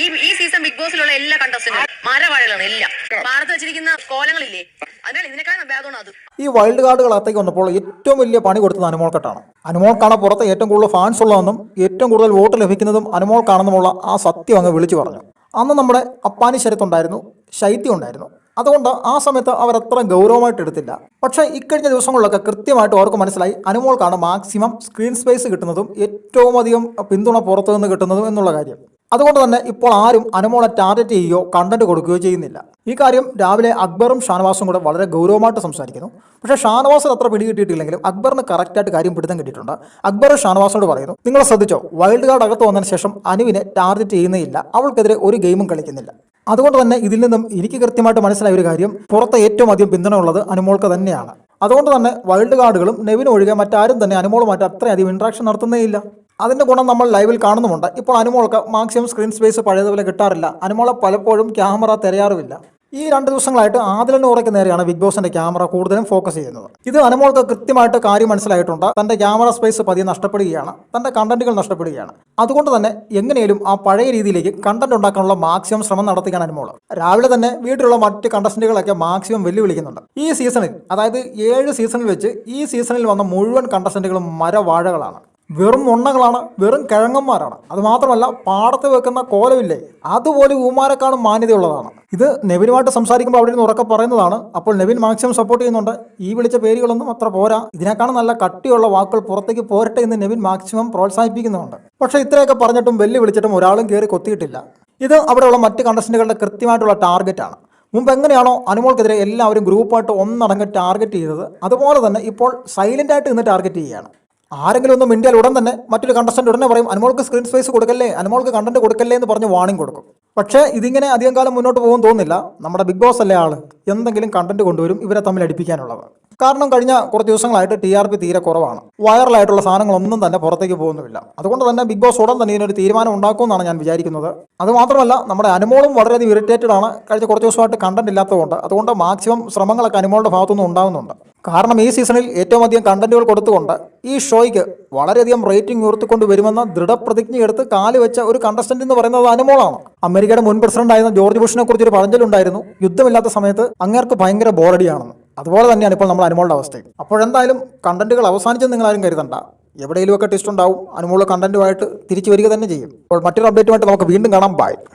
ഈ ഈ season big ബോസിലുള്ള എല്ലാ കണ്ടസ്റ്റന്റും മരവാഴകളാണ് എല്ലാം. പാടത്ത് വെച്ചിരിക്കുന്ന കോലങ്ങളില്ലേ? അതിനാൽ ഇതിനേക്കാളും ഭേദമാണ് അത്. ഈ വൈൽഡ് കാർഡുകൾ അത്തേക്ക് വന്നപ്പോൾ ഏറ്റവും വലിയ പണി കൊടുത്തത് അനുമോൾക്കട്ടാണ് അനുമോൾക്കാണ് പുറത്ത് ഏറ്റവും കൂടുതൽ ഫാൻസ് ഉള്ളതെന്നും ഏറ്റവും കൂടുതൽ വോട്ട് ലഭിക്കുന്നതും അനുമോൾക്കാണെന്നുമുള്ള ആ സത്യം അങ്ങ് വിളിച്ചു പറഞ്ഞു. അന്ന് നമ്മുടെ അപ്പാനി ശരത്തുണ്ടായിരുന്നു ശൈത്യം ഉണ്ടായിരുന്നു. അതുകൊണ്ട് ആ സമയത്ത് അവർ അത്ര ഗൗരവമായിട്ട് എടുത്തില്ല. പക്ഷേ ഇക്കഴിഞ്ഞ ദിവസങ്ങളിലൊക്കെ കൃത്യമായിട്ട് അവർക്ക് മനസ്സിലായി അനുമോൾക്കാണ് മാക്സിമം സ്ക്രീൻ സ്പേസ് കിട്ടുന്നതും ഏറ്റവും അധികം പിന്തുണ പുറത്തു നിന്ന് കിട്ടുന്നതും എന്നുള്ള കാര്യം. അതുകൊണ്ട് തന്നെ ഇപ്പോൾ ആരും അനുമോളെ ടാർഗറ്റ് ചെയ്യുകയോ കണ്ടന്റ് കൊടുക്കുകയോ ചെയ്യുന്നില്ല. ഈ കാര്യം രാവിലെ അക്ബറും ഷാനവാസും കൂടെ വളരെ ഗൗരവമായിട്ട് സംസാരിക്കുന്നു. പക്ഷേ ഷാനവാസിന് അത്ര പിടികിട്ടിയിട്ടില്ലെങ്കിലും അക്ബറിന് കറക്റ്റായിട്ട് കാര്യം പിടുത്തം കിട്ടിയിട്ടുണ്ട്. അക്ബർ ഷാനവാസിനോട് പറയുന്നു നിങ്ങൾ ശ്രദ്ധിച്ചോ വൈൽഡ് കാർഡ് അകത്ത് വന്നതിന് ശേഷം അനുവിനെ ടാർഗറ്റ് ചെയ്യുന്നില്ല അവൾക്കെതിരെ ഒരു ഗെയിമും കളിക്കുന്നില്ല. അതുകൊണ്ട് തന്നെ ഇതിൽ നിന്നും എനിക്ക് കൃത്യമായിട്ട് മനസ്സിലായ ഒരു കാര്യം പുറത്ത് ഏറ്റവും അധികം പിന്തുണ ഉള്ളത് അനുമോൾക്ക് തന്നെയാണ്. അതുകൊണ്ട് തന്നെ വൈൽഡ് കാർഡുകളും നെവിൻ ഒഴികെ മറ്റാരും തന്നെ അനുമോളുമായിട്ട് അത്രയധികം ഇൻട്രാക്ഷൻ നടത്തുന്നേയില്ല. അതിന്റെ ഗുണം നമ്മൾ ലൈവിൽ കാണുന്നുമുണ്ട്. ഇപ്പോൾ അനുമോൾക്ക് മാക്സിമം സ്ക്രീൻ സ്പേസ് പഴയതുപോലെ കിട്ടാറില്ല. അനുമോളെ പലപ്പോഴും ക്യാമറ തിരയാറുമില്ല. ഈ രണ്ട് ദിവസങ്ങളായിട്ട് ആദിലൻ ഉറയ്ക്ക് നേരെയാണ് ബിഗ് ബോസിന്റെ ക്യാമറ കൂടുതലും ഫോക്കസ് ചെയ്യുന്നത്. ഇത് അനുമോൾക്ക് കൃത്യമായിട്ട് കാര്യം മനസ്സിലായിട്ടുണ്ട്. തന്റെ ക്യാമറ സ്പേസ് പതിയെ നഷ്ടപ്പെടുകയാണ്. തന്റെ കണ്ടന്റുകൾ നഷ്ടപ്പെടുകയാണ്. അതുകൊണ്ട് തന്നെ എങ്ങനെയും ആ പഴയ രീതിയിലേക്ക് കണ്ടന്റ് ഉണ്ടാക്കാനുള്ള മാക്സിമം ശ്രമം നടത്തുകയാണ് അനുമോൾ രാവിലെ തന്നെ വീട്ടിലുള്ള മറ്റ് കണ്ടസ്റ്റന്റുകളൊക്കെ മാക്സിമം വെല്ലുവിളിക്കുന്നുണ്ട്. ഈ സീസണിൽ അതായത് ഏഴ് സീസണിൽ വെച്ച് ഈ സീസണിൽ വന്ന മുഴുവൻ കണ്ടസ്റ്റന്റുകളും മരവാഴകളാണ്. വെറും ഉണ്ണകളാണ് വെറും കിഴങ്ങന്മാരാണ്. അത് മാത്രമല്ല പാടത്ത് വെക്കുന്ന കോലമില്ലേ അതുപോലെ ഊമാരെക്കാളും മാന്യതയുള്ളതാണ്. ഇത് നെവിനുമായിട്ട് സംസാരിക്കുമ്പോൾ അവിടെ നിന്ന് ഉറക്കെ പറയുന്നതാണ്. അപ്പോൾ നെവിൻ മാക്സിമം സപ്പോർട്ട് ചെയ്യുന്നുണ്ട്. ഈ വിളിച്ച പേരുകളൊന്നും അത്ര പോരാ. ഇതിനേക്കാളും നല്ല കട്ടിയുള്ള വാക്കുകൾ പുറത്തേക്ക് പോരട്ടെ എന്ന് നെവിൻ മാക്സിമം പ്രോത്സാഹിപ്പിക്കുന്നുണ്ട്. പക്ഷേ ഇത്രയൊക്കെ പറഞ്ഞിട്ടും വെല്ലു വിളിച്ചിട്ടും ഒരാളും കയറി കൊത്തിയിട്ടില്ല. ഇത് അവിടെയുള്ള മറ്റ് കണ്ടസ്റ്റന്റുകളുടെ കൃത്യമായിട്ടുള്ള ടാർഗറ്റാണ് മുമ്പ് എങ്ങനെയാണോ അനുമോൾക്കെതിരെ എല്ലാവരും ഗ്രൂപ്പായിട്ട് ഒന്നടങ്കം ടാർഗറ്റ് ചെയ്തത്. അതുപോലെ തന്നെ ഇപ്പോൾ സൈലന്റ് ആയിട്ട് ഇന്ന് ടാർഗറ്റ് ചെയ്യുകയാണ്. ആരെങ്കിലും ഒന്ന് മിണ്ടിയാൽ ഉടൻ തന്നെ മറ്റൊരു കണ്ടസ്റ്റന്റ് ഉടനെ പറയും അനുമോൾക്ക് സ്ക്രീൻ സ്പേസ് കൊടുക്കല്ലേ അനുമോൾക്ക് കണ്ടന്റ് കൊടുക്കല്ലേ എന്ന് പറഞ്ഞ് വാണിംഗ് കൊടുക്കും. പക്ഷേ ഇതിങ്ങനെ അധികം കാലം മുന്നോട്ട് പോകും തോന്നുന്നില്ല. നമ്മുടെ ബിഗ് ബോസ് അല്ലേ ആൾ എന്തെങ്കിലും കണ്ടന്റ് കൊണ്ടുവരും ഇവരെ തമ്മിൽ അടിപ്പിക്കാനുള്ളത് കാരണം കഴിഞ്ഞ കുറച്ച് ദിവസങ്ങളായിട്ട് ടി ആർ പി തീരെ കുറവാണ്. വൈറലായിട്ടുള്ള സാധനങ്ങളൊന്നും തന്നെ പുറത്തേക്ക് പോകുന്നില്ല അതുകൊണ്ട് തന്നെ ബിഗ് ബോസ് ഉടൻ തന്നെ ഇതിനൊരു തീരുമാനം ഉണ്ടാക്കുമെന്നാണ് ഞാൻ വിചാരിക്കുന്നത്. അതുമാത്രമല്ല നമ്മുടെ അനുമോളും വളരെയധികം ഇറിറ്റേറ്റഡ് ആണ്. കഴിഞ്ഞ കുറച്ച് ദിവസമായിട്ട് കണ്ടന്റ് ഇല്ലാത്തതുകൊണ്ട്. അതുകൊണ്ട് മാക്സിമം ശ്രമങ്ങളൊക്കെ അനുമോളുടെ ഭാഗത്തുനിന്ന് ഉണ്ടാകുന്നുണ്ട്. കാരണം ഈ സീസണിൽ ഏറ്റവും അധികം കണ്ടന്റുകൾ കൊടുത്തുകൊണ്ട് ഈ ഷോയ്ക്ക് വളരെയധികം റേറ്റിംഗ് ഉയർത്തിക്കൊണ്ട് വരുമെന്ന ദൃഢപ്രതിജ്ഞ എടുത്ത് കാൽ വെച്ച ഒരു കണ്ടസ്റ്റന്റ് എന്ന് പറയുന്നത് അനുമോളാണ്. അമേരിക്കയുടെ മുൻ പ്രസിഡന്റ് ആയിരുന്ന ജോർജ് ബുഷിനെ കുറിച്ച് ഒരു പഴഞ്ചലുണ്ടായിരുന്നു യുദ്ധമില്ലാത്ത സമയത്ത് അങ്ങേർക്ക് ഭയങ്കര ബോറടിയാണെന്ന്. അതുപോലെ തന്നെയാണ് ഇപ്പോൾ നമ്മൾ അനുമോളുടെ അവസ്ഥയും. അപ്പോഴെന്തായാലും കണ്ടന്റുകൾ അവസാനിച്ചെന്ന് നിങ്ങൾ ആരും കരുതണ്ട. എവിടെയെങ്കിലുമൊക്കെ ടെസ്റ്റ് ഉണ്ടാവും. അനുമോൾ കണ്ടന്റുമായിട്ട് തിരിച്ചു വരിക തന്നെ ചെയ്യും. അപ്പോൾ മറ്റൊരു അപ്ഡേറ്റുമായിട്ട് നമുക്ക് വീണ്ടും കാണാം. ബൈ